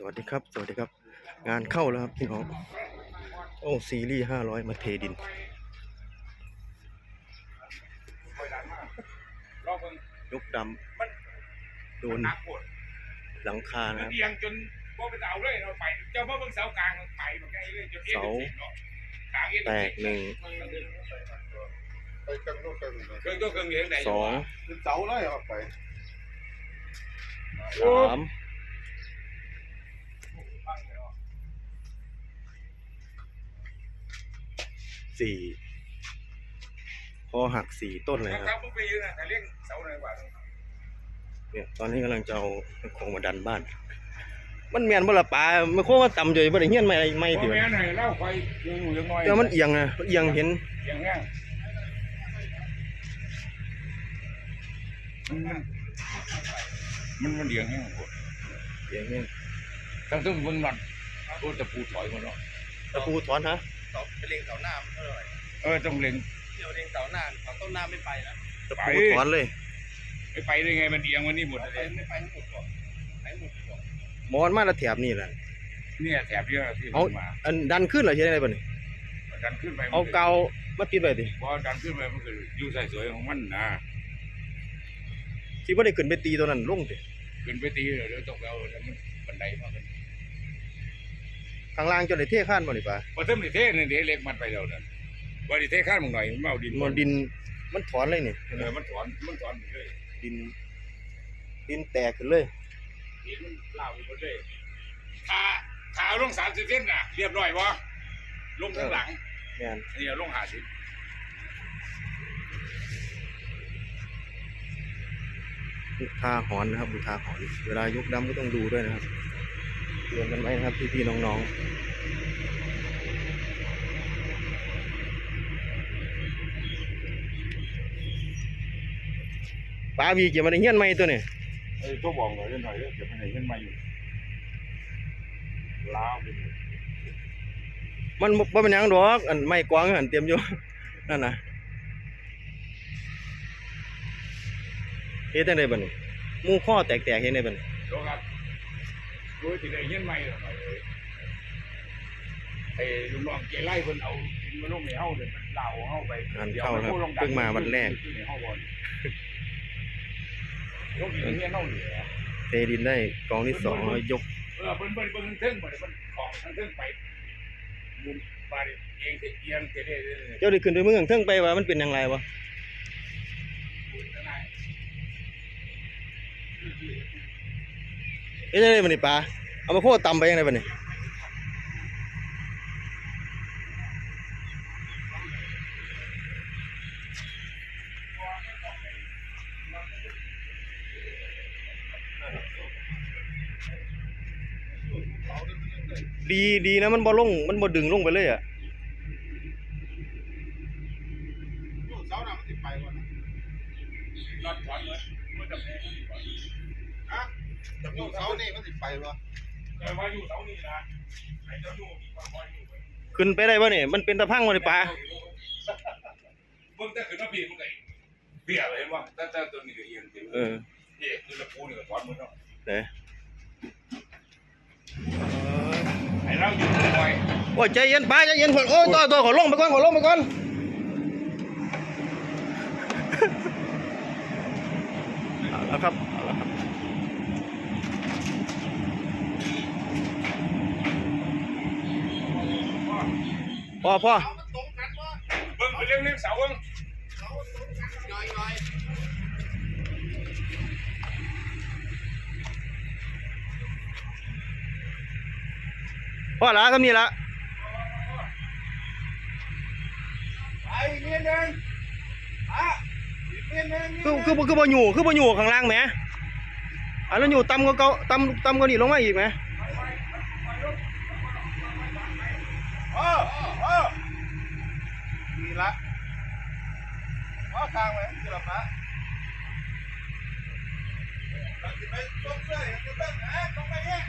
สวัสดีครับ สวัสดีครับ งานเข้าแล้วครับพี่น้อง โอ้ซีรีส์ห้าร้อยมาเทดินรอบเพิ่งยกดำโดนหนักปวดหลังคามันะนครับเอียงจนว่าไปเอาเลยเราไปเจ้าพ่อเพิ่งเสากลางไปมันไงเลยจนเอ็นเสาสิบเนาะกลางเอ็นแตกหนึ่งไปกันโน่ สี่คอหักสี่ต้นเลยคครัรับบมึงไปยืนแต่เลี้ยงเสาไหนวะเนี่ยตอนนี้กำลังจะเอาโครงมาดันบ้าน มันแมนบ่ละปลามันโค้งมาต่ำเลยบ่ได้เฮี้ยนไม่ไม่พ่อเดียวแม่หน่อยเล่าไปยังอยู่ยังน้อยแต่มันเอียงนะมันเอียงเห็นยังแง่มันมันเลี้ยงแห้งปวดเอียงเนี่ยทั้งซึ่งมึงหลัดโอ้จะพูดถอยมาเนาะตะปูถอนฮะ เสาเป็นเลงเสาหน้ามันเท่าไหร่เออต้องเล็งเดี๋ยวเลงเสาหน้าเสาต้นหน้าไม่ไปนะตะปูถอนเลยไม่ไปได้ไงมันเอียงวันนี้หมดไปเลยไม่ไปทั้งหมดหรอกไปหมดหรอกหมอนมาและแถบนี่แหละเนี่ยแถบเยอะที่เอามาอันดันขึ้นเหรอใช่ไหมบ่นี่ดันขึ้นไปเอาเกามาติดไว้ดิพอดันขึ้นไปมันคืออยู่ใส่สวยของมันนะสิบ่ได้ขึ้นไปตีตัวนั้นลงดิขึ้นไปตีเดี๋ยวต้องเอาแล้วมันบันไดมากขึ้น ข้างล่างจนได้เทข้านบ่นี่ปลาพอเทิมนิเทศเนี่ยเดี๋ยวเล็กมันไปแล้วนั่นว่านิเทศข้ามมึงหน่อยมันเอาดินมันดินมันถอนเลยนี่เออมันถอนมันถอนไปเลยดิน ดินแตกขึ้นเลยดินมันเล่าไปหมดเลยขาขาลงสามสิบเส้นน่ะเรียบร้อยวะลงข้างหลังแม่นนี่ลงหาสิบอุทาหรณ์นะครับอุทาหรณ์เวลายกดำก็ต้องดูด้วยนะครับ เตือนกันไว้นะครับพี่ๆน้องๆปลาบีเกี่ยวมาในเฮียนไหมตัวนี้เอ้ยตัวบอกหน่อยหน่อยเดี๋ยวไปไหนขึ้นมาอยู่ล้าวไปเลยมันบ่บ่เป็นหยังดอกอันไม้กวางอันเตรียมอยู่ นั่นน่ะเฮ็ดจังได๋บัดนี้หมู่ข้อแตกๆเฮ็ดได้บัดนี้ดูครับ ดูที่ได้เงี้ยนใหม่หน่อยเลยไอ้ลุงน้องเกไล่คนเอาดินมาลงในเฮ้าเลยมันเล่าเฮ้าไปงานเข้าแล้วครับเพิ่งมาวันแรกในเฮ้าบอลยกดินเงี้ยเฮ้าเหลือเทดินได้กองที่สองแล้วยกเออเบิ้ลเบิ้ลเบิ้ลเทิงไปมันของทั้งเทิงไปมุนบาดเองเอียงเตะเตะเตะเจ้าได้ขึ้นไปเมืองเทิงไปว่ามันเป็นอย่างไรวะ เฮ็ดจังได๋บัดนี้ปลาเอามาโคตรตำไปจังไดบัดนี้ดีดีนะมันบ่ลงมันบ่ดึงลงไปเลยอะเสาหน้ามันติดไปวะรอดถอนเลยมันจะแพ้ฮะ แต่เสานี่มันติดไปวะเออมาอยู่เสานี่นะไอ้เจ้าหนูมีความคอยอยู่ขึ้นไปได้ป่ะเนี่ยมันเป็นตะพังวะนี่ปลาเบิ่งแต่ขึ้นมาปีมันไงเบี้ยเลยเห็นว่าแต่แต่ตัวนี้ก็เอียงจริงเออเอ๊ะคือละปูนี่ก็ถอนหมดเนาะเด้ไอ้เราอยู่หน่อยโอ้ยใจเย็นปลาใจเย็นก่อนโอ้ยตัวตัวขอลงไปก่อนขอลงไปก่อนเอาละครับเอาละครับ พ่อพ่อมันตรงกันวะเบิ่งไปเรื่องเรื่องเสาเบิ่งย่อยย่อยพ่อละก็นี่ละไปเมียนึงอะอีกเมียนึงคือคือบ่คือบ่อยู่คือบ่อยู่ข้างล่างแหมอันแล้วอยู่ต่ำกว่าเก่าต่ำต่ำกว่านี้ลงมาอีกไหม เออเออมีละว่าทางไหมคือละปะเราจะไปต้มเสื้อจะเบิ้งนะต้องไปเนี่ย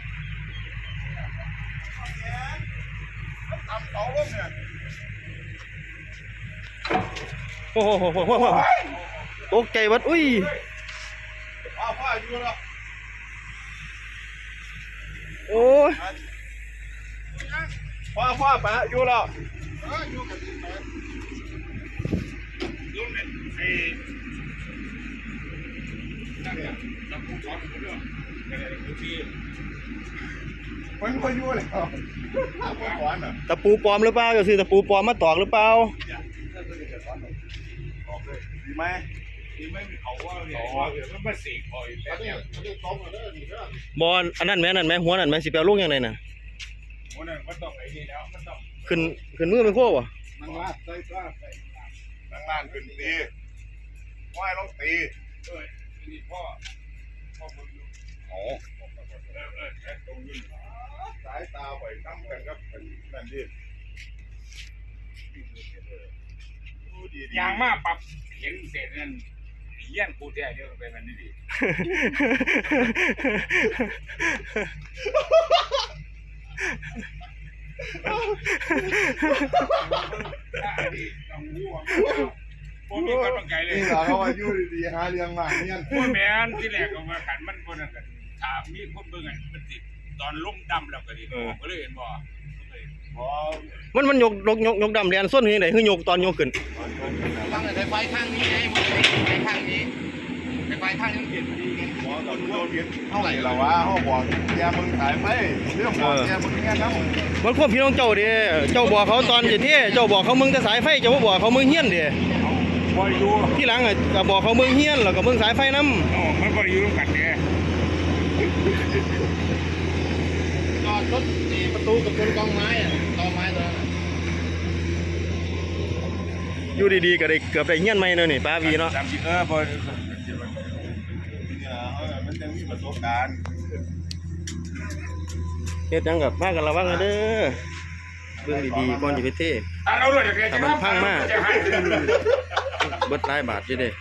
ทำเสาลงเนี่ยโอ้โหโหโหโหโหตกใจวัดอุ้ยอ้าวพ่ออยู่แล้วโอ้ย พ่อพ่อปะอยู่แล้วรุ่นเนี่ยไอ้นั่นเนี่ยเราพูดสอนคนเรื่องอะไรคือที่มันก็อยู่แล้วพ่อสอนอะตะปูปลอมหรือเปล่าจะซื้อตะปูปลอมมาตอกหรือเปล่าดีไหมที่ไม่มีเขาว่าเนี่ยว่าเดี๋ยวมันมาสีคอยแต่เนี่ยบอลอันนั้นแม่นั่นแม่หัวนั่นแม่สิไปเอาลูกยังไงน่ะ มันนั่นมันต้องไอ้นี่แล้วมันต้องขึ้นขึ้นมือเป็นโค้บ่นั่งลาดใส่ลาดใส่นั่งลาดขึ้นตีว่ายลงตีเออนี่พ่อพ่อคนอยู่โอ้เออเออแค่ตรงนี้สายตาไปตั้งกันครับเป็นนั่นดิดูดีดียางมาปรับเห็นเศษนั่นเยี่ยนกูแท้เยอะไปมันนี่ดี ต้องรู้ว่าผมมีความตั้งใจเลยนี่เหรอเขาว่าอยู่ดีๆหาเรื่องมาเนี่ยว่าแม่นที่แรกก็มาขันมันคนนั้นกันถามมีคนเบิ่งอันมันติดตอนลุ่มดำแล้วก็ดีก็เลยเห็นบ่พอมันมันยกยกยกยกดำเรียนส้นยังไงคือยกตอนยกขึ้นตั้งแต่ไฟข้างนี้ไงมันไฟข้างนี้แต่ไฟข้างนี้มันเปลี่ยนพอดี ไงหมอกับโดนเพียนเท่าไหร่ละวะเขาบอกแกมึงขายไปเรื่องบอกแกมึงเนี่ยนะมันควบพี่น้องเจ้าเด้เจ้าบอกเขาตอนจะเท่เจ้าบอกเขามึงแต่สายไฟเจ้าบ่บอกเขามึงเฮี้ยนเด้บ่อยู่ที่หลังอะก็บอกเขามึงเฮี้ยนแล้วก็มึงสายไฟนํโอ้มันบ่อยู่ร่วมกันเด้จอดรถสี่ประตูกับคนกองไม้อะกองไม้ตัวนั้นอะอยู่ดีๆก็ได้เกือบได้เฮี้ยนใหม่แล้วนี่ป้าวีเนาะตามที่เออ ประสบการณ์เฮ็ดหยังกับพากันระวังกันเด้อเบิ่งดีๆก่อนสิไปเท่ถ้าเราเลยจะแกจะถ้ามันพังมากจะให้เบิดหลายบาทอยู่เด้เ